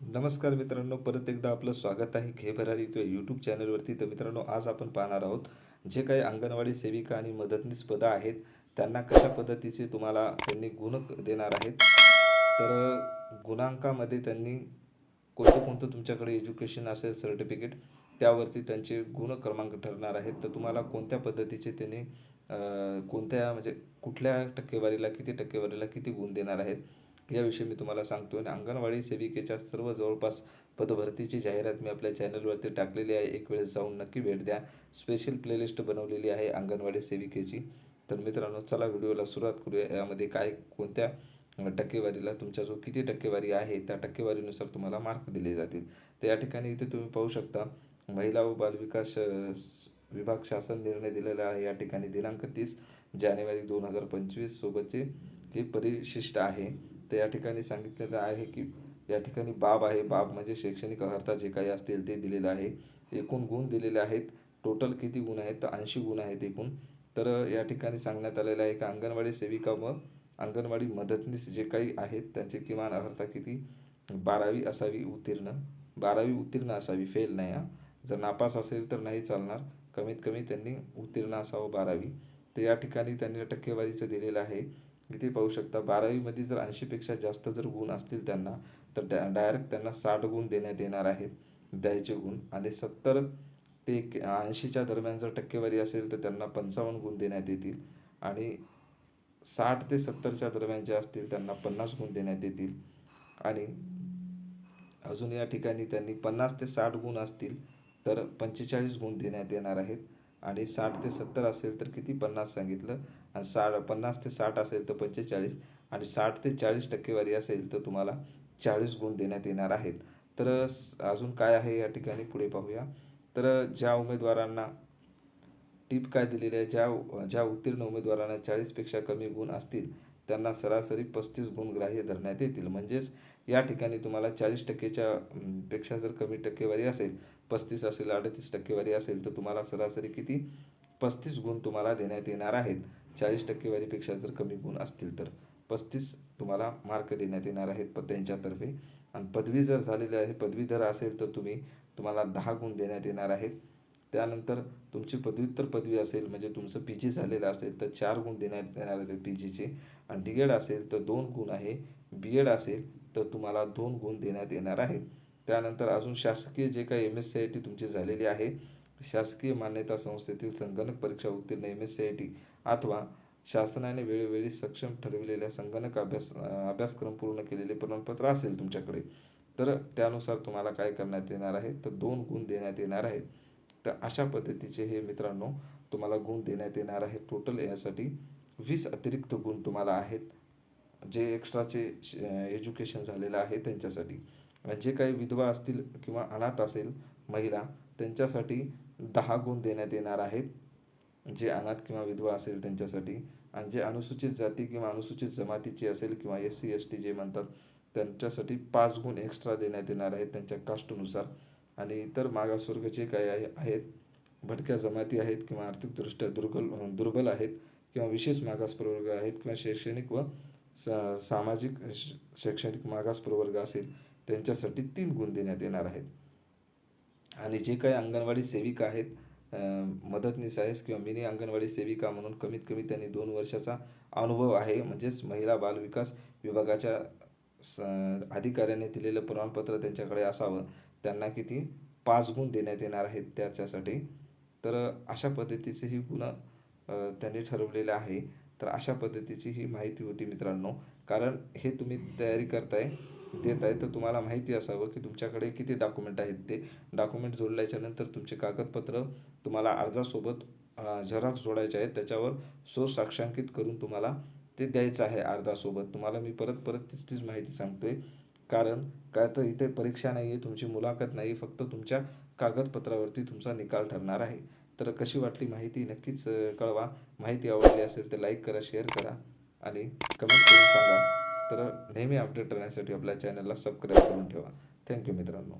नमस्कार मित्रांनो परत एकदा आपलं स्वागत आहे घे भरारी किंवा यूट्यूब चॅनलवरती तर मित्रांनो आज आपण पाहणार आहोत जे काही अंगणवाडी सेविका आणि मदतनीस पदं आहेत त्यांना कशा पद्धतीचे तुम्हाला त्यांनी गुण देणार आहेत? तर गुणांकामध्ये त्यांनी कोणतं कोणतं तुमच्याकडे एज्युकेशन असेल सर्टिफिकेट त्यावरती त्यांचे गुण क्रमांक ठरणार आहेत. तर तुम्हाला कोणत्या पद्धतीचे त्यांनी कोणत्या म्हणजे कुठल्या टक्केवारीला किती टक्केवारीला किती गुण देणार आहेत? याविषयी मी तुम्हाला सांगतो आणि अंगणवाडी सेविकेच्या सर्व जवळपास पदभरतीची जाहिरात मी आपल्या चॅनलवरती टाकलेली आहे. एक वेळेस जाऊन नक्की भेट द्या. स्पेशल प्लेलिस्ट बनवलेली आहे अंगणवाडी सेविकेची. तर मित्रांनो चला व्हिडिओला सुरुवात करूया. यामध्ये काय कोणत्या टक्केवारीला तुमचा जो किती टक्केवारी आहे त्या टक्केवारीनुसार तुम्हाला मार्क दिले जातील. तर या ठिकाणी इथे तुम्ही पाहू शकता महिला व बालविकास विभाग शासन निर्णय दिलेला आहे. या ठिकाणी दिनांक तीस जानेवारी दोन हजार पंचवीस सोबतचे हे परिशिष्ट आहे. तर या ठिकाणी सांगितलेलं आहे की या ठिकाणी बाब आहे. बाब म्हणजे शैक्षणिक अर्हता जे काही असतील ते दिलेलं आहे. एकूण गुण दिलेले आहेत. टोटल किती गुण आहेत? तर ऐंशी गुण आहेत एकूण. तर या ठिकाणी सांगण्यात आलेलं आहे की अंगणवाडी सेविका व अंगणवाडी मदतनीस जे काही आहेत त्यांचे किमान अर्हता किती? बारावी असावी उत्तीर्ण. बारावी उत्तीर्ण असावी. फेल नाही हा. जर नापास असेल तर नाही चालणार. कमीत कमी त्यांनी उत्तीर्ण असावं बारावी. तर या ठिकाणी त्यांनी टक्केवारीचं दिलेलं आहे. इथे पाहू शकता बारावीमध्ये जर ऐंशीपेक्षा जास्त जर गुण असतील त्यांना तर डा डायरेक्ट त्यांना साठ गुण देण्यात येणार आहेत द्यायचे गुण. आणि सत्तर ते एक ऐंशीच्या दरम्यान जर टक्केवारी असेल तर त्यांना पंचावन्न गुण देण्यात येतील. आणि साठ ते सत्तरच्या दरम्यान जे असतील त्यांना पन्नास गुण देण्यात येतील. आणि अजून या ठिकाणी त्यांनी पन्नास ते साठ गुण असतील तर पंचेचाळीस गुण देण्यात येणार आहेत. आणि साठ ते सत्तर असेल तर किती? पन्नास सांगितलं. आणि साठ पन्नास ते साठ असेल तर पंचेचाळीस आणि साठ ते चाळीस टक्केवारी असेल तर तुम्हाला चाळीस गुण देण्यात येणार आहेत. तर अजून काय आहे या ठिकाणी पुढे पाहूया. तर ज्या उमेदवारांना टीप काय दिलेली आहे ज्या ज्या उत्तीर्ण उमेदवारांना चाळीसपेक्षा कमी गुण असतील त्यांना सरासरी पस्तीस गुण ग्राह्य धरण्यात येतील. म्हणजेच या ठिकाणी तुम्हाला चाळीस टक्केच्या पेक्षा जर कमी टक्केवारी असेल पस्तीस असेल अडतीस टक्केवारी असेल तर तुम्हाला सरासरी किती? पस्तीस गुण तुम्हाला देण्यात येणार आहेत. चाळीस टक्केवारीपेक्षा जर कमी गुण असतील तर पस्तीस तुम्हाला मार्क देण्यात येणार आहेत प त्यांच्यातर्फे. आणि पदवी जर झालेली आहे पदवीधर असेल तर तुम्ही तुम्हाला दहा गुण देण्यात येणार आहेत. त्यानंतर तुमची पदव्युत्तर पदवी असेल म्हणजे तुमचं पी जी झालेलं असेल तर चार गुण देण्यात येणार आहेत पी जीचे आणि डी एड असेल तर दोन गुण आहे बी एड असेल तर तुम्हाला दोन गुण देण्यात येणार आहेत. त्यानंतर अजून शासकीय जे काही M S C I T तुमची झालेली आहे शासकीय मान्यता संस्थेतील संगणक परीक्षा उत्तीर्ण M S C I T अथवा शासनाने वेळोवेळी सक्षम ठरविलेल्या संगणक अभ्यास अभ्यासक्रम पूर्ण केलेले प्रमाणपत्र असेल तुमच्याकडे तर त्यानुसार तुम्हाला काय करण्यात येणार आहे? तर दोन गुण देण्यात येणार आहेत. तर अशा पद्धतीचे हे मित्रांनो तुम्हाला गुण देण्यात येणार आहे. टोटल यासाठी वीस अतिरिक्त गुण तुम्हाला आहेत जे एक्स्ट्राचे एज्युकेशन झालेलं आहे त्यांच्यासाठी. जे काही विधवा असतील किंवा अनाथ असेल महिला त्यांच्यासाठी दहा गुण देण्यात येणार आहेत. जे अनाथ किंवा विधवा असेल त्यांच्यासाठी. आणि जे अनुसूचित जाती किंवा अनुसूचित जमातीची असेल किंवा एस सी एस टी जे म्हणतात त्यांच्यासाठी पाच गुण एक्स्ट्रा देण्यात येणार आहेत त्यांच्या कास्टनुसार आणि इतर मागासवर्ग जे काही आहेत भटक्या जमाती आहेत किंवा आर्थिकदृष्ट्या दुर्बल दुर्बल आहेत किंवा विशेष मागास प्रवर्ग आहेत किंवा शैक्षणिक व स सामाजिक श- शैक्षणिक मागास प्रवर्ग असेल त्यांच्यासाठी तीन गुण देण्यात येणार आहेत. आणि जे काही अंगणवाडी सेविका आहेत मदतनीस आहेस किंवा मिनी अंगणवाडी सेविका म्हणून कमीत कमी त्यांनी दोन वर्षाचा अनुभव आहे. म्हणजेच महिला बालविकास विभागाच्या स अधिकाऱ्याने दिलेलं प्रमाणपत्र त्यांच्याकडे असावं. त्यांना किती? पाच गुण देण्यात येणार आहेत त्याच्यासाठी. तर अशा पद्धतीचे ही गुण त्यांनी ठरवलेलं आहे. तर अशा पद्धतीची ही माहिती होती मित्रांनो. कारण हे तुम्ही तयारी करताय. देत आहे तर तुम्हाला माहिती असावं की तुमच्याकडे किती डॉक्युमेंट आहेत ते. डॉक्युमेंट जोडल्याच्यानंतर तुमचे कागदपत्र तुम्हाला अर्जासोबत झेरॉक्स जोडायचे आहेत. त्याच्यावर सो साक्षांकित करून तुम्हाला ते द्यायचं आहे अर्जासोबत. तुम्हाला मी परत परत तीच तीच माहिती सांगतोय. कारण काय तर इथे परीक्षा नाही आहे तुमची मुलाखत नाही फक्त तुमच्या कागदपत्रावरती तुमचा निकाल ठरणार आहे. तर कशी वाटली माहिती नक्कीच कळवा. माहिती आवडली असेल तर लाईक करा शेअर करा आणि कमेंट करून सांगा. तर नेहमी अपडेट राहण्यासाठी आपल्या चॅनलला सबस्क्राईब करून ठेवा. थँक्यू मित्रांनो.